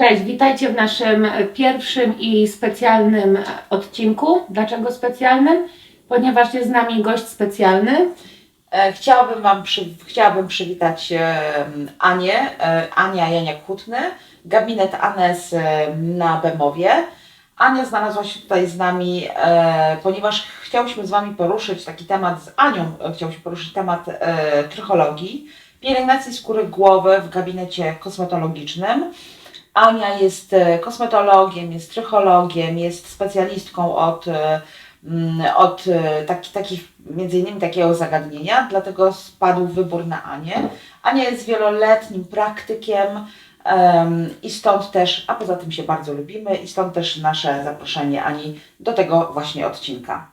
Cześć, witajcie w naszym pierwszym i specjalnym odcinku. Dlaczego specjalnym? Ponieważ jest z nami gość specjalny. E, Chciałabym Wam przy, przywitać e, Anię, e, Ania Janiak-Hutny, gabinet Anes na Bemowie. Ania znalazła się tutaj z nami, ponieważ chciałyśmy z Wami poruszyć taki temat, z Anią chciałyśmy poruszyć temat e, trychologii, pielęgnacji skóry głowy w gabinecie kosmetologicznym. Ania jest e, kosmetologiem, jest trychologiem, jest specjalistką od, e, mm, od e, taki, takich, między innymi takiego zagadnienia, dlatego spadł wybór na Anię. Ania jest wieloletnim praktykiem em, i stąd też, a poza tym się bardzo lubimy i stąd też nasze zaproszenie Ani do tego właśnie odcinka.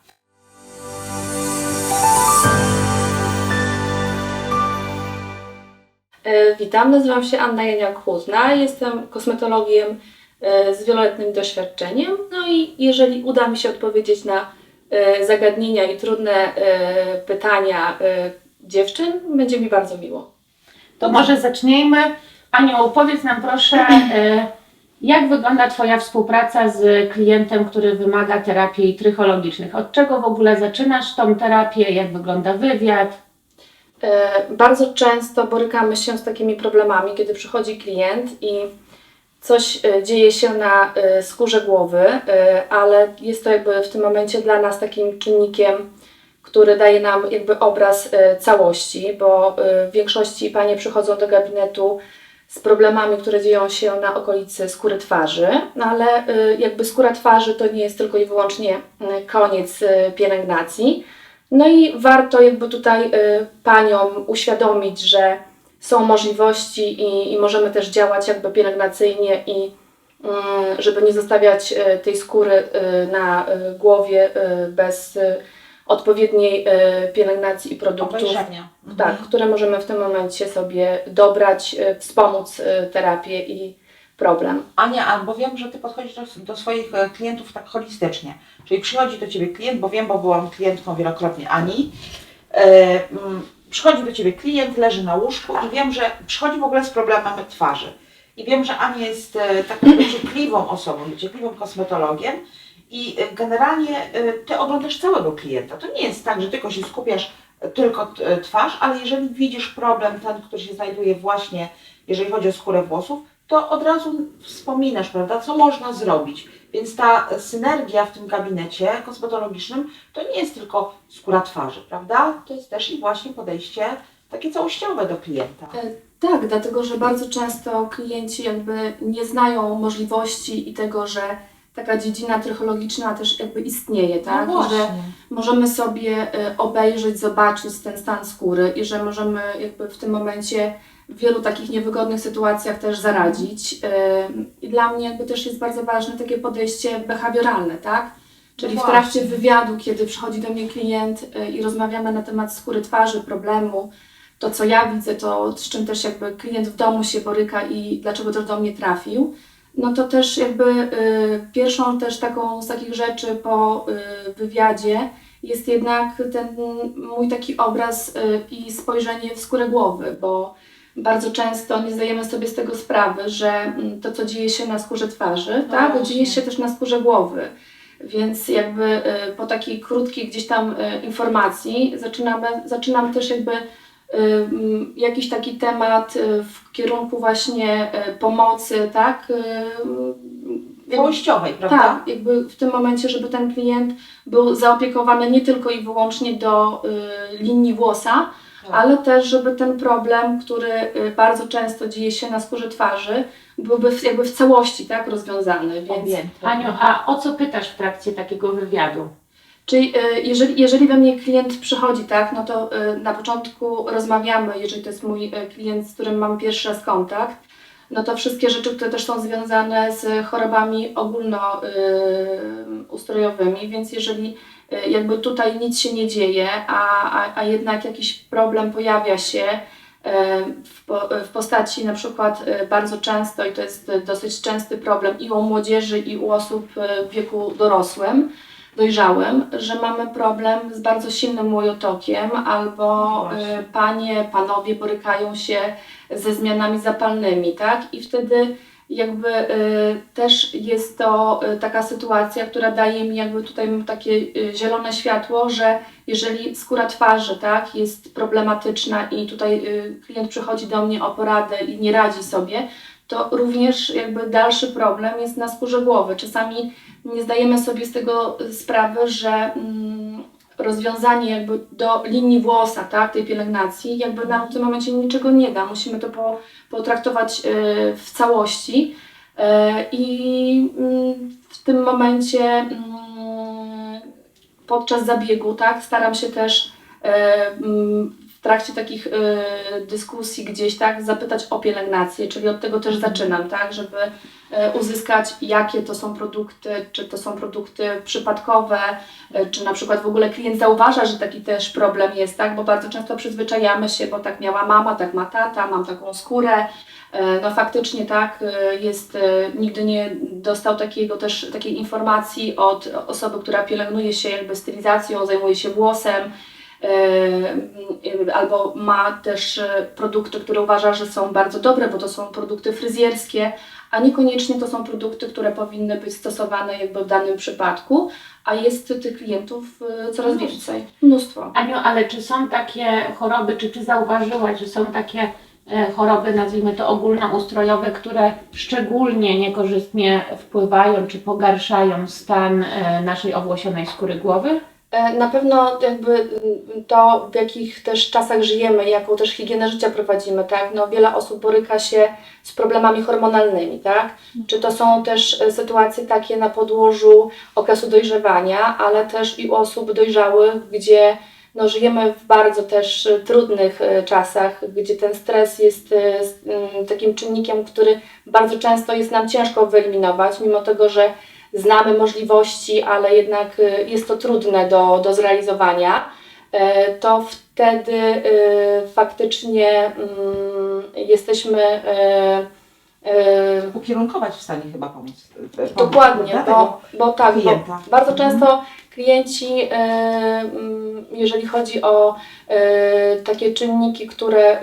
Witam, nazywam się Anna Janiak-Chłodna, jestem kosmetologiem e, z wieloletnim doświadczeniem. No i jeżeli uda mi się odpowiedzieć na e, zagadnienia i trudne e, pytania e, dziewczyn, będzie mi bardzo miło. To może zacznijmy. Aniu, opowiedz nam proszę, e, jak wygląda Twoja współpraca z klientem, który wymaga terapii trychologicznych? Od czego w ogóle zaczynasz tą terapię? Jak wygląda wywiad? E, Bardzo często borykamy się z takimi problemami, kiedy przychodzi klient i coś e, dzieje się na e, skórze głowy, ale jest to jakby w tym momencie dla nas takim czynnikiem, który daje nam jakby obraz całości, bo w większości panie przychodzą do gabinetu z problemami, które dzieją się na okolicy skóry twarzy, no ale jakby skóra twarzy to nie jest tylko i wyłącznie koniec pielęgnacji. No i warto jakby tutaj y, paniom uświadomić, że są możliwości i, i możemy też działać jakby pielęgnacyjnie i mm, żeby nie zostawiać y, tej skóry y, na głowie bez odpowiedniej pielęgnacji i produktów, Obejrzenia. tak, Mhm. które możemy w tym momencie sobie dobrać, wspomóc terapię i problem. Ania, albo wiem, że Ty podchodzisz do, do swoich e, klientów tak holistycznie. Czyli przychodzi do Ciebie klient, bo wiem, bo byłam klientką wielokrotnie Ani. E, mm, przychodzi do Ciebie klient, leży na łóżku i wiem, że przychodzi w ogóle z problemem twarzy. I wiem, że Ania jest e, taką dociekliwą osobą, dociekliwym kosmetologiem i generalnie Ty oglądasz całego klienta. To nie jest tak, że tylko się skupiasz tylko twarz, ale jeżeli widzisz problem ten, który się znajduje właśnie, jeżeli chodzi o skórę włosów, to od razu wspominasz, prawda, co można zrobić. Więc ta synergia w tym gabinecie kosmetologicznym to nie jest tylko skóra twarzy, prawda? To jest też i właśnie podejście takie całościowe do klienta. E, Tak, dlatego że bardzo często klienci jakby nie znają możliwości i tego, że taka dziedzina trychologiczna też jakby istnieje, tak? No że możemy sobie e, obejrzeć, zobaczyć ten stan skóry i że możemy jakby w tym momencie w wielu takich niewygodnych sytuacjach też zaradzić. E, I dla mnie jakby też jest bardzo ważne takie podejście behawioralne, tak? Czyli No w trakcie wywiadu, kiedy przychodzi do mnie klient e, i rozmawiamy na temat skóry twarzy, problemu, to co ja widzę, to z czym też jakby klient w domu się boryka i dlaczego też do mnie trafił, no to też jakby y, pierwszą też taką z takich rzeczy po y, wywiadzie jest jednak ten mój taki obraz y, i spojrzenie w skórę głowy, bo bardzo często nie zdajemy sobie z tego sprawy, że mm, to, co dzieje się na skórze twarzy, No tak, dzieje się też na skórze głowy. Więc jakby y, po takiej krótkiej gdzieś tam y, informacji zaczynamy, zaczynam też jakby y, mm, jakiś taki temat w kierunku właśnie pomocy, tak? jakby- Całościowej, prawda? tak, jakby w tym momencie, żeby ten klient był zaopiekowany nie tylko i wyłącznie do linii włosa. Ale też, żeby ten problem, który y, bardzo często dzieje się na skórze twarzy, byłby w, jakby w całości tak, rozwiązany. Więc, Objęty. Aniu, a o co pytasz w trakcie takiego wywiadu? Czyli y, jeżeli, jeżeli we mnie klient przychodzi, tak, no to y, na początku rozmawiamy, jeżeli to jest mój klient, z którym mam pierwszy raz kontakt, no to wszystkie rzeczy, które też są związane z chorobami ogólnoustrojowymi, więc jeżeli jakby tutaj nic się nie dzieje, a, a, a jednak jakiś problem pojawia się y, w, po, w postaci na przykład y, bardzo często, i to jest dosyć częsty problem i u młodzieży, i u osób w wieku dorosłym, dojrzałym, że mamy problem z bardzo silnym łojotokiem albo Właśnie. panie, panowie borykają się ze zmianami zapalnymi, tak? I wtedy jakby y, też jest to y, taka sytuacja, która daje mi jakby tutaj takie y, zielone światło, że jeżeli skóra twarzy tak, jest problematyczna i tutaj klient przychodzi do mnie o poradę i nie radzi sobie, to również jakby dalszy problem jest na skórze głowy. Czasami nie zdajemy sobie z tego sprawy, że mm, rozwiązanie jakby do linii włosa, tak, tej pielęgnacji, jakby nam w tym momencie niczego nie da. Musimy to po, potraktować y, w całości y, i mm, w tym momencie mm, podczas zabiegu, tak, staram się też y, mm, w trakcie takich y, dyskusji gdzieś, tak, zapytać o pielęgnację, czyli od tego też zaczynam, tak, żeby y, uzyskać, jakie to są produkty, czy to są produkty przypadkowe, y, czy na przykład w ogóle klient zauważa, że taki też problem jest, tak, bo bardzo często przyzwyczajamy się, bo tak miała mama, tak ma tata, mam taką skórę, no faktycznie tak, jest, nigdy nie dostał takiego też, takiej informacji od osoby, która pielęgnuje się jakby stylizacją, zajmuje się włosem, albo ma też e, produkty, które uważa, że są bardzo dobre, bo to są produkty fryzjerskie, a niekoniecznie to są produkty, które powinny być stosowane jakby w danym przypadku, a jest tych klientów e, coraz Mnóstwo. więcej. Mnóstwo. Aniu, ale czy są takie choroby, czy Ty zauważyłaś, że są takie e, choroby, nazwijmy to ogólnoustrojowe, które szczególnie niekorzystnie wpływają czy pogarszają stan e, naszej owłosionej skóry głowy? E, Na pewno jakby mm, to, w jakich też czasach żyjemy, jaką też higienę życia prowadzimy, tak? No, wiele osób boryka się z problemami hormonalnymi, tak? Czy to są też e, sytuacje takie na podłożu okresu dojrzewania, ale też i u osób dojrzałych, gdzie no, żyjemy w bardzo też e, trudnych czasach, gdzie ten stres jest e, s- m, takim czynnikiem, który bardzo często jest nam ciężko wyeliminować, mimo tego, że znamy możliwości, ale jednak y, jest to trudne do, do zrealizowania, e, to wtedy y, faktycznie mm, jesteśmy e, e, Ukierunkować w stanie chyba pomóc. pomóc, Dokładnie, bo, bo tak, bo klienta. bardzo Mhm. często klienci, mm, jeżeli chodzi o takie czynniki, które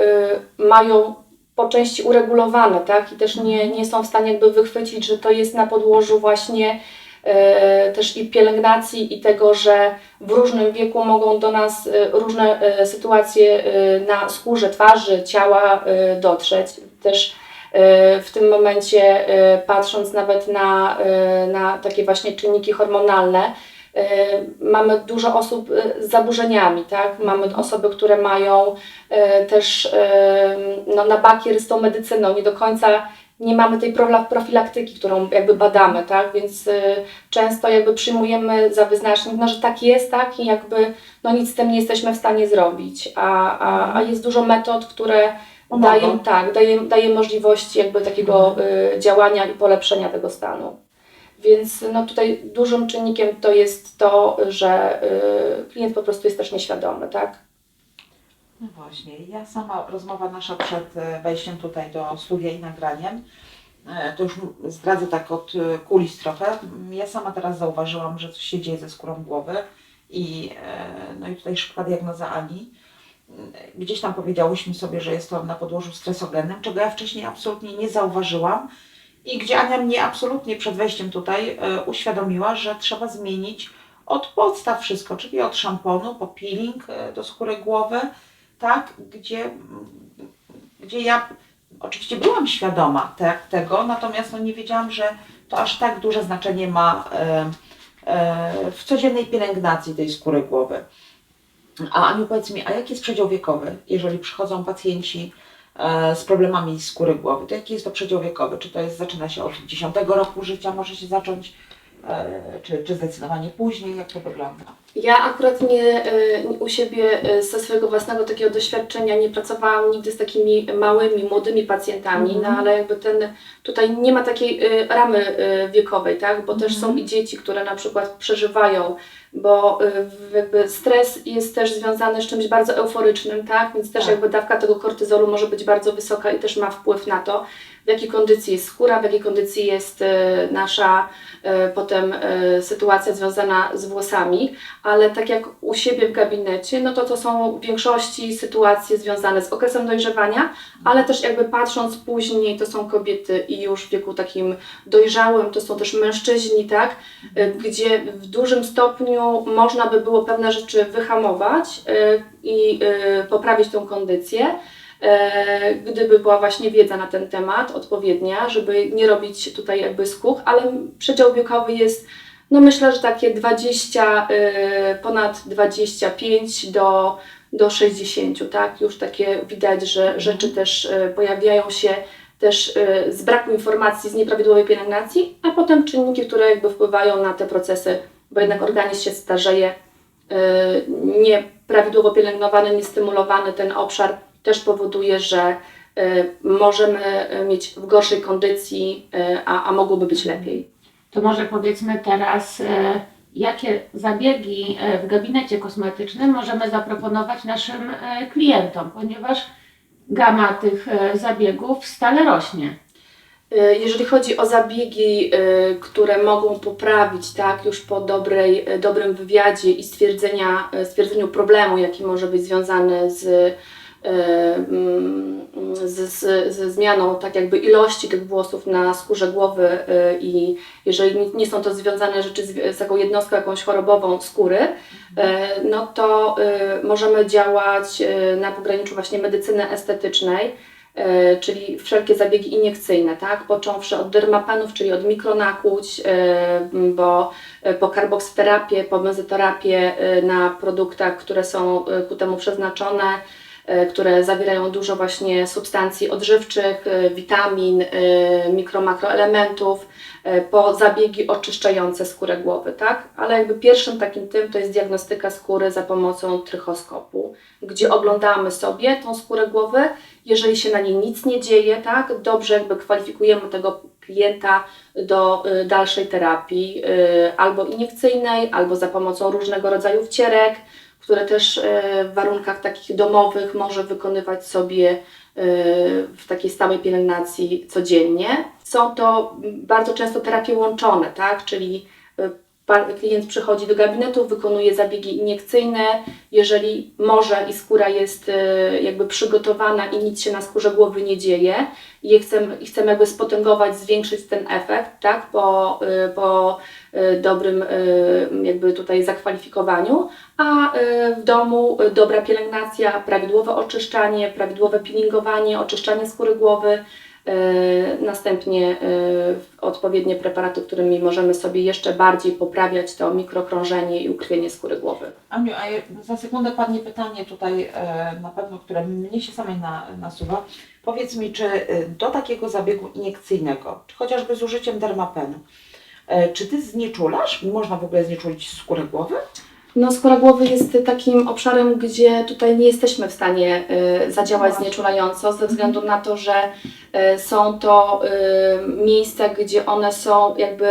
mają po części uregulowane, tak, i też nie, nie są w stanie jakby wychwycić, że to jest na podłożu właśnie e, też i pielęgnacji i tego, że w różnym wieku mogą do nas e, różne e, sytuacje e, na skórze, twarzy, ciała e, dotrzeć. Też e, w tym momencie, e, patrząc nawet na, e, na takie właśnie czynniki hormonalne, mamy dużo osób e, z zaburzeniami, tak? Mamy osoby, które mają e, też e, no, na bakier z tą medycyną, nie do końca nie mamy tej profilaktyki, którą jakby badamy, tak? Więc e, często jakby przyjmujemy za wyznacznik, no, że tak jest, tak? I jakby no, nic z tym nie jesteśmy w stanie zrobić, a, a, a jest dużo metod, które dają, tak, daje, daje możliwości jakby takiego y, działania i polepszenia tego stanu. Więc no tutaj dużym czynnikiem to jest to, że y, klient po prostu jest też nieświadomy, tak? No właśnie, ja sama, rozmowa nasza przed e, wejściem tutaj do studia i nagraniem, e, to już zdradzę tak od e, kulis trochę. Ja sama teraz zauważyłam, że coś się dzieje ze skórą głowy i no i tutaj szybka diagnoza Ani. Gdzieś tam powiedziałyśmy sobie, że jest to na podłożu stresogennym, czego ja wcześniej absolutnie nie zauważyłam i gdzie Ania mnie absolutnie przed wejściem tutaj e, uświadomiła, że trzeba zmienić od podstaw wszystko, czyli od szamponu po peeling e, do skóry głowy, tak, gdzie, gdzie ja oczywiście byłam świadoma te, tego, natomiast no nie wiedziałam, że to aż tak duże znaczenie ma e, w codziennej pielęgnacji tej skóry głowy. A Aniu, powiedz mi, a jaki jest przedział wiekowy, jeżeli przychodzą pacjenci z problemami skóry głowy? To jaki jest to przedział wiekowy? Czy to jest, zaczyna się od 10 roku życia, może się zacząć, e, czy, czy zdecydowanie później? Jak to wygląda? Ja akurat nie y, u siebie y, ze swojego własnego takiego doświadczenia nie pracowałam nigdy z takimi małymi, młodymi pacjentami, Mhm. no ale jakby ten, tutaj nie ma takiej ramy wiekowej, tak, bo też są Mhm. i dzieci, które na przykład przeżywają, bo jakby stres jest też związany z czymś bardzo euforycznym, tak, więc też Tak. jakby dawka tego kortyzolu może być bardzo wysoka i też ma wpływ na to, w jakiej kondycji jest skóra, w jakiej kondycji jest e, nasza e, potem e, sytuacja związana z włosami, ale tak jak u siebie w gabinecie, no to to są w większości sytuacje związane z okresem dojrzewania, ale też jakby patrząc później, to są kobiety i już w wieku takim dojrzałym, to są też mężczyźni, tak, gdzie w dużym stopniu można by było pewne rzeczy wyhamować i poprawić tą kondycję, gdyby była właśnie wiedza na ten temat odpowiednia, żeby nie robić tutaj jakby skuch, ale przedział wiekowy jest, no myślę, że takie 20, e, ponad 25 do, do 60, tak? Już takie widać, że rzeczy też e, pojawiają się też e, z braku informacji, z nieprawidłowej pielęgnacji, a potem czynniki, które jakby wpływają na te procesy, bo jednak organizm się starzeje, e, nieprawidłowo pielęgnowany, niestymulowany ten obszar też powoduje, że e, możemy mieć w gorszej kondycji, e, a, a mogłoby być lepiej. To może powiedzmy teraz, e, jakie zabiegi w gabinecie kosmetycznym możemy zaproponować naszym klientom, ponieważ gama tych zabiegów stale rośnie. Jeżeli chodzi o zabiegi, które mogą poprawić, tak, już po dobrej, dobrym wywiadzie i stwierdzenia, stwierdzeniu problemu, jaki może być związany z, e, mm, ze zmianą tak jakby ilości tych włosów na skórze głowy e, i jeżeli nie- są to związane rzeczy z, z taką jednostką jakąś chorobową skóry, e, no to e, możemy działać na pograniczu właśnie medycyny estetycznej, czyli wszelkie zabiegi iniekcyjne, tak? Począwszy od dermapenów, czyli od mikronakłuć, bo po karboksoterapię, po mezoterapię na produktach, które są ku temu przeznaczone, które zawierają dużo właśnie substancji odżywczych, e, witamin, e, mikro, makroelementów, e, po zabiegi oczyszczające skórę głowy, tak? Ale jakby pierwszym takim tym to jest diagnostyka skóry za pomocą trychoskopu, gdzie oglądamy sobie tą skórę głowy, jeżeli się na niej nic nie dzieje, tak, dobrze jakby kwalifikujemy tego klienta do dalszej terapii, albo iniekcyjnej, albo za pomocą różnego rodzaju wcierek, które też y, w warunkach takich domowych może wykonywać sobie y, w takiej stałej pielęgnacji codziennie. Są to bardzo często terapie łączone, tak, czyli pan- klient przychodzi do gabinetu, wykonuje zabiegi iniekcyjne, jeżeli może i skóra jest e, jakby przygotowana i nic się na skórze głowy nie dzieje i chcemy, chcemy jakby spotęgować, zwiększyć ten efekt, tak, po, e, po e, dobrym jakby tutaj zakwalifikowaniu, a w domu dobra pielęgnacja, prawidłowe oczyszczanie, prawidłowe peelingowanie, oczyszczanie skóry głowy, Następnie e, odpowiednie preparaty, którymi możemy sobie jeszcze bardziej poprawiać to mikrokrążenie i ukrwienie skóry głowy. Aniu, a za sekundę padnie pytanie tutaj e, na pewno, które mnie się samej na, nasuwa. Powiedz mi, czy e, do takiego zabiegu iniekcyjnego, czy chociażby z użyciem dermapenu, e, czy Ty znieczulasz? Można w ogóle znieczulić skórę głowy? No, skóra głowy jest takim obszarem, gdzie tutaj nie jesteśmy w stanie y, zadziałać Właśnie. znieczulająco, ze względu na to, że y, są to y, miejsca, gdzie one są jakby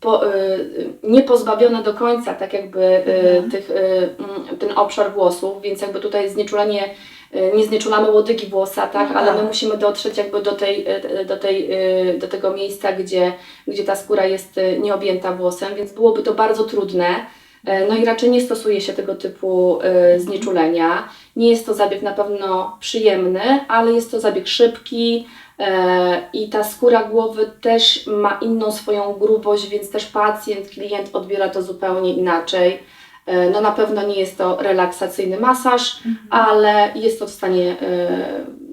po, y, niepozbawione do końca, tak jakby Mhm. tych, mm, ten obszar włosów, więc jakby tutaj znieczulenie nie znieczulamy łodygi włosa, tak, No ale tak. my musimy dotrzeć jakby do, tej, do, tej, do tego miejsca, gdzie, gdzie ta skóra jest nieobjęta włosem, więc byłoby to bardzo trudne. E, No i raczej nie stosuje się tego typu e, znieczulenia. Nie jest to zabieg na pewno przyjemny, ale jest to zabieg szybki e, i ta skóra głowy też ma inną swoją grubość, więc też pacjent, klient odbiera to zupełnie inaczej. No na pewno nie jest to relaksacyjny masaż, ale jest to w stanie,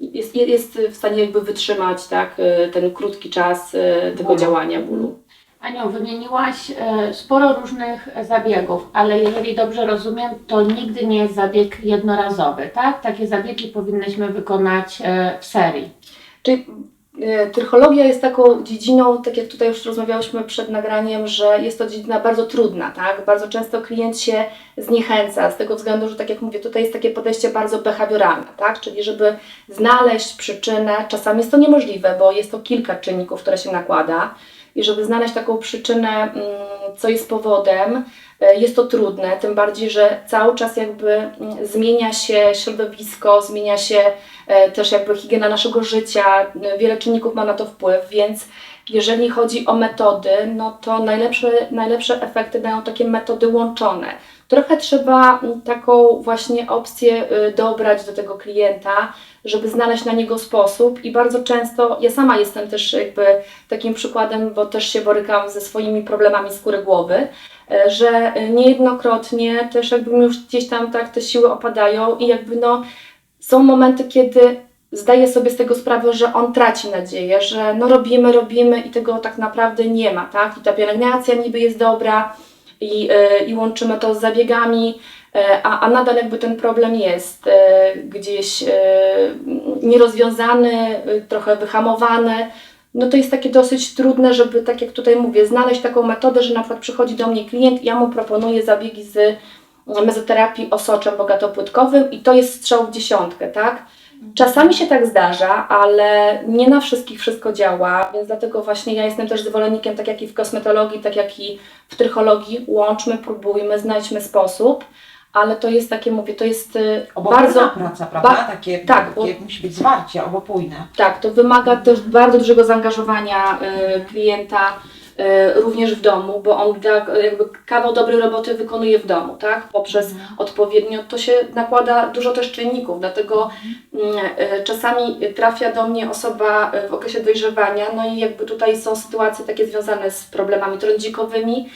jest, jest w stanie jakby wytrzymać tak, ten krótki czas tego działania bólu. Aniu, wymieniłaś e, sporo różnych zabiegów, ale jeżeli dobrze rozumiem, to nigdy nie jest zabieg jednorazowy, tak? Takie zabiegi powinnyśmy wykonać e, w serii. Czyli e, trychologia jest taką dziedziną, tak jak tutaj już rozmawiałyśmy przed nagraniem, że jest to dziedzina bardzo trudna, tak? Bardzo często klient się zniechęca z tego względu, że tak jak mówię, tutaj jest takie podejście bardzo behawioralne, tak? Czyli żeby znaleźć przyczynę, czasami jest to niemożliwe, bo jest to kilka czynników, które się nakłada. I żeby znaleźć taką przyczynę, mm, co jest powodem, e, jest to trudne, tym bardziej, że cały czas jakby mm, zmienia się środowisko, zmienia się e, też jakby higiena naszego życia, e, wiele czynników ma na to wpływ, więc jeżeli chodzi o metody, no to najlepsze, najlepsze efekty dają takie metody łączone. Trochę trzeba mm, taką właśnie opcję y, dobrać do tego klienta, żeby znaleźć na niego sposób i bardzo często, ja sama jestem też jakby takim przykładem, bo też się borykam ze swoimi problemami skóry głowy, e, że niejednokrotnie też jakby już gdzieś tam tak te siły opadają i jakby no są momenty, kiedy zdaję sobie z tego sprawę, że on traci nadzieję, że no robimy, robimy i tego tak naprawdę nie ma, tak? I ta pielęgnacja niby jest dobra i, e, i łączymy to z zabiegami, a, a nadal jakby ten problem jest e, gdzieś e, nierozwiązany, e, trochę wyhamowany. No to jest takie dosyć trudne, żeby tak jak tutaj mówię, znaleźć taką metodę, że na przykład przychodzi do mnie klient, ja mu proponuję zabiegi z mezoterapii osoczem bogatopłytkowym i to jest strzał w dziesiątkę, tak? Czasami się tak zdarza, ale nie na wszystkich wszystko działa, więc dlatego właśnie ja jestem też zwolennikiem, tak jak i w kosmetologii, tak jak i w trychologii, łączmy, próbujmy, znajdźmy sposób, ale to jest takie, mówię, to jest y, Obopólna bardzo, praca, prawda? ba- takie, tak, takie musi być zwarcie obopólne. tak, to wymaga też bardzo dużego zaangażowania y, klienta, y, również w domu, bo on tak, jakby kawał dobrej roboty wykonuje w domu, tak? Poprzez odpowiednio, to się nakłada dużo też czynników, dlatego mm, y, czasami trafia do mnie osoba w okresie dojrzewania, no i jakby tutaj są sytuacje takie związane z problemami trądzikowymi.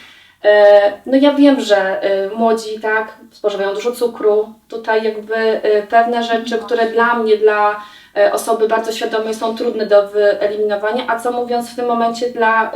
E, No ja wiem, że y, młodzi tak spożywają dużo cukru, tutaj jakby y, pewne rzeczy, które dla mnie, dla e, osoby bardzo świadomej są trudne do wyeliminowania, a co mówiąc w tym momencie dla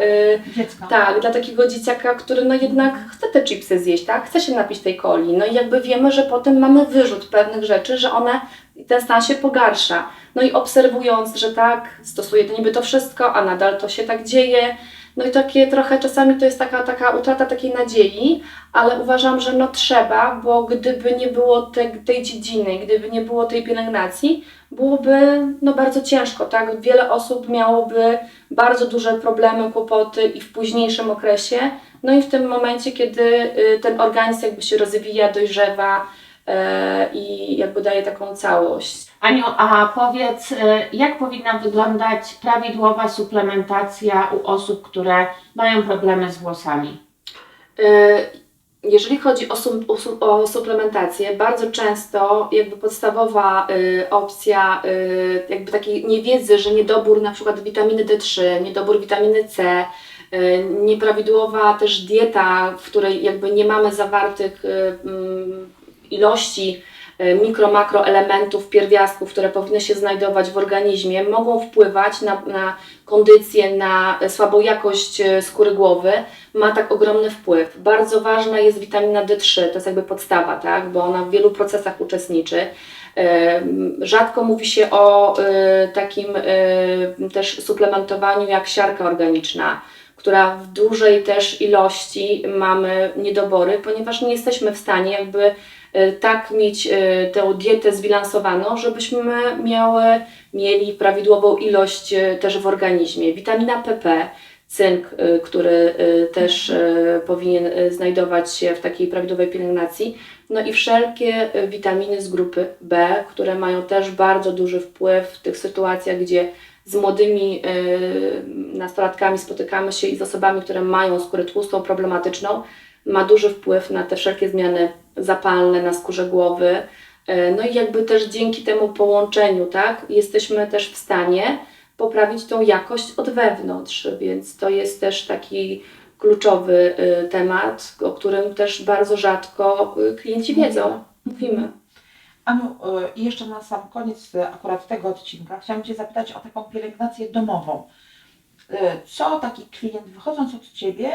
Dziecko. tak, dla takiego dzieciaka, który no jednak chce te chipsy zjeść, tak? Chce się napić tej coli. No i jakby wiemy, że potem mamy wyrzut pewnych rzeczy, że one, ten stan się pogarsza. No i obserwując, że tak, stosuje to niby to wszystko, a nadal to się tak dzieje. No i takie trochę czasami to jest taka, taka utrata takiej nadziei, ale uważam, że no trzeba, bo gdyby nie było te, tej dziedziny, gdyby nie było tej pielęgnacji, byłoby no bardzo ciężko, tak? Wiele osób miałoby bardzo duże problemy, kłopoty i w późniejszym okresie. No i w tym momencie, kiedy y, ten organizm jakby się rozwija, dojrzewa i jakby daje taką całość. Aniu, a powiedz, y, jak powinna wyglądać prawidłowa suplementacja u osób, które mają problemy z włosami? Y, Jeżeli chodzi o, su- o suplementację, bardzo często jakby podstawowa y, opcja y, jakby takiej niewiedzy, że niedobór na przykład witaminy D3, niedobór witaminy C, y, nieprawidłowa też dieta, w której jakby nie mamy zawartych y, mm, ilości y, mikro, makroelementów, pierwiastków, które powinny się znajdować w organizmie, mogą wpływać na, na kondycję, na e, słabą jakość e, skóry głowy, ma tak ogromny wpływ. Bardzo ważna jest witamina D3, to jest jakby podstawa, tak? bo ona w wielu procesach uczestniczy. Em, Rzadko mówi się o e, takim e, też suplementowaniu jak siarka organiczna, która w dużej też ilości mamy niedobory, ponieważ nie jesteśmy w stanie jakby e, tak mieć e, tę dietę zbilansowaną, żebyśmy miały, mieli prawidłową ilość e, też w organizmie. Witamina PP, cynk, e, który e, też e, powinien e, znajdować się w takiej prawidłowej pielęgnacji. No i wszelkie e, witaminy z grupy B, które mają też bardzo duży wpływ w tych sytuacjach, gdzie z młodymi nastolatkami spotykamy się i z osobami, które mają skórę tłustą, problematyczną, ma duży wpływ na te wszelkie zmiany zapalne na skórze głowy. Y, No i jakby też dzięki temu połączeniu, tak, jesteśmy też w stanie poprawić tą jakość od wewnątrz, więc to jest też taki kluczowy y, temat, o którym też bardzo rzadko y, klienci wiedzą. Mówimy. Aniu, y, i jeszcze na sam koniec y, akurat tego odcinka chciałam Cię zapytać o taką pielęgnację domową. Y, Co taki klient wychodząc od Ciebie,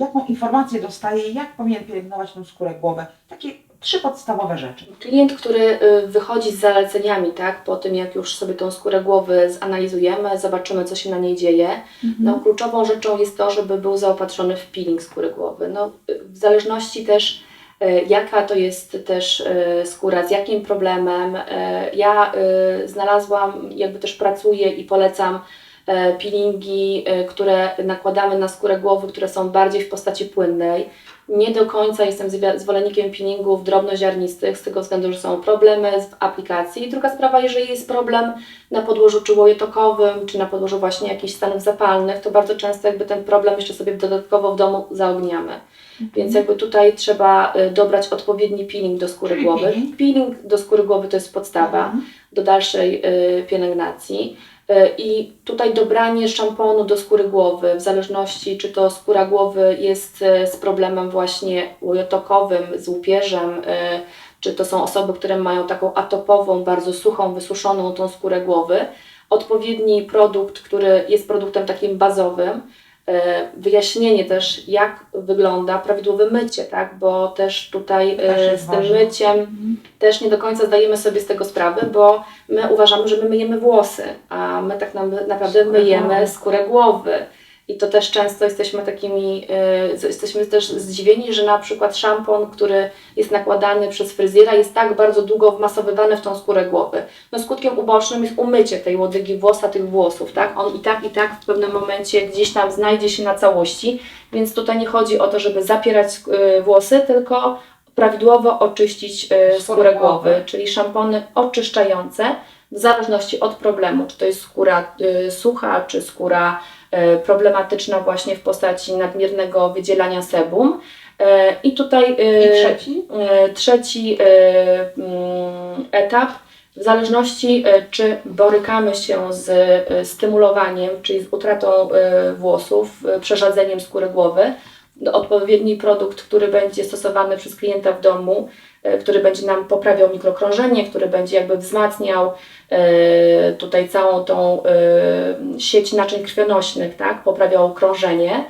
jaką informację dostaje, jak powinien pielęgnować tą skórę głowy? Takie trzy podstawowe rzeczy. Klient, który y, wychodzi z zaleceniami, tak, po tym jak już sobie tą skórę głowy zanalizujemy, zobaczymy, co się na niej dzieje, no kluczową rzeczą jest to, żeby był zaopatrzony w peeling skóry głowy. No, y, w zależności też y, jaka to jest też skóra, z jakim problemem. Ja znalazłam, jakby też pracuję i polecam peelingi, e, które nakładamy na skórę głowy, które są bardziej w postaci płynnej. Nie do końca jestem zwolennikiem peelingów drobnoziarnistych, z tego względu, że są problemy w aplikacji. I druga sprawa, jeżeli jest problem na podłożu czułojetokowym, czy na podłożu właśnie jakichś stanów zapalnych, to bardzo często jakby ten problem jeszcze sobie dodatkowo w domu zaogniamy. Więc jakby tutaj trzeba y, dobrać odpowiedni peeling do skóry głowy. peeling? Do skóry głowy to jest podstawa Mhm. do dalszej pielęgnacji. Y, I tutaj dobranie szamponu do skóry głowy, w zależności czy to skóra głowy jest y, z problemem właśnie łojotokowym, z łupieżem, y, czy to są osoby, które mają taką atopową, bardzo suchą, wysuszoną tą skórę głowy. Odpowiedni produkt, który jest produktem takim bazowym, e, wyjaśnienie też, jak wygląda prawidłowe mycie, tak? bo też tutaj Też e, z tym ważne. myciem też nie do końca zdajemy sobie z tego sprawę, bo my uważamy, że my myjemy włosy, a my tak na- naprawdę myjemy skórę głowy. I to też często jesteśmy takimi, z- jesteśmy też zdziwieni, że na przykład szampon, który jest nakładany przez fryzjera, jest tak bardzo długo wmasowywany w tą skórę głowy. No skutkiem ubocznym jest umycie tej łodygi włosa, tych włosów, tak? On i tak, i tak w pewnym momencie gdzieś tam znajdzie się na całości, więc tutaj nie chodzi o to, żeby zapierać e, włosy, tylko prawidłowo oczyścić e, skórę głowy, czyli szampony oczyszczające w zależności od problemu, czy to jest skóra sucha, czy skóra problematyczna właśnie w postaci nadmiernego wydzielania sebum. E, I tutaj e, I trzeci? E, Trzeci e, mm, etap, w zależności e, czy borykamy się z e, stymulowaniem, czyli z utratą e, włosów, e, przerzadzeniem skóry głowy, odpowiedni produkt, który będzie stosowany przez klienta w domu, e, który będzie nam poprawiał mikrokrążenie, który będzie jakby wzmacniał e, tutaj całą tą e, sieć naczyń krwionośnych, tak, poprawiał krążenie.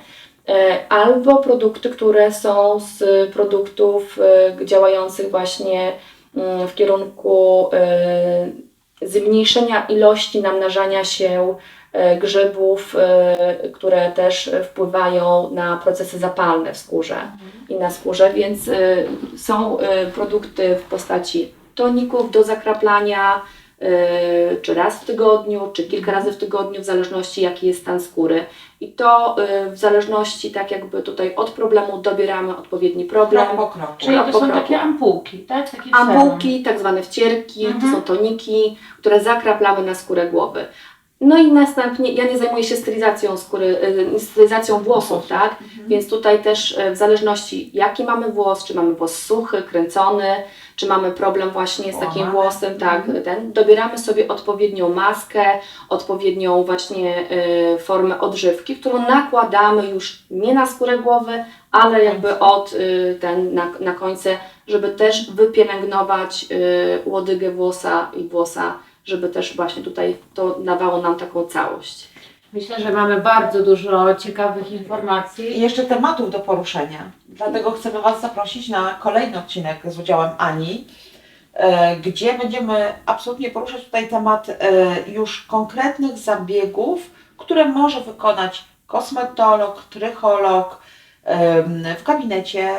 Albo produkty, które są z produktów działających właśnie mm, w kierunku zmniejszenia ilości namnażania się grzybów, e, które też wpływają na procesy zapalne w skórze i na skórze, więc e, są e, produkty w postaci toników do zakraplania, e, czy raz w tygodniu, czy kilka razy w tygodniu, w zależności jaki jest stan skóry. I to w zależności tak jakby tutaj od problemu dobieramy odpowiedni problem. Krok po kroku. Czyli Krok to po są kroku. takie ampułki, tak? Takie Ampułki, tak zwane wcierki, Mhm. to są toniki, które zakraplamy na skórę głowy. No i następnie, ja nie zajmuję się stylizacją skóry, y, stylizacją włosów, tak? Więc tutaj też y, w zależności jaki mamy włos, czy mamy włos suchy, kręcony, czy mamy problem właśnie z takim włosem, tak, ten, dobieramy sobie odpowiednią maskę, odpowiednią właśnie y, formę odżywki, którą nakładamy już nie na skórę głowy, ale jakby od y, ten na, na końce, żeby też wypielęgnować y, łodygę włosa i włosa, żeby też właśnie tutaj to dawało nam taką całość. Myślę, że mamy bardzo dużo ciekawych I informacji. jeszcze tematów do poruszenia. Dlatego chcemy Was zaprosić na kolejny odcinek z udziałem Ani, e, gdzie będziemy absolutnie poruszać tutaj temat e, już konkretnych zabiegów, które może wykonać kosmetolog, trycholog w gabinecie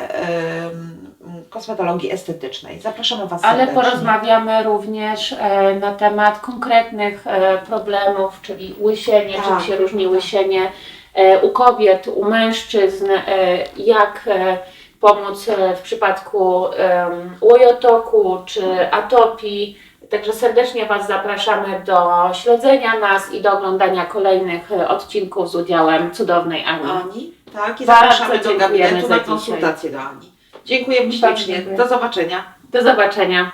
kosmetologii estetycznej. Zapraszamy Was Ale serdecznie. porozmawiamy również e, na temat konkretnych e, problemów, czyli łysienie, czym Tak, się różni łysienie e, u kobiet, u mężczyzn, e, jak e, pomóc e, w przypadku em, łojotoku czy atopii. Także serdecznie Was zapraszamy do śledzenia nas i do oglądania kolejnych e, odcinków z udziałem cudownej Ani. Ani. Tak, i Bardzo zapraszamy do dziękujemy gabinetu za na dzisiaj. konsultację do Ani. Dziękujemy Bardzo ślicznie. dziękuję. Do zobaczenia. Do zobaczenia.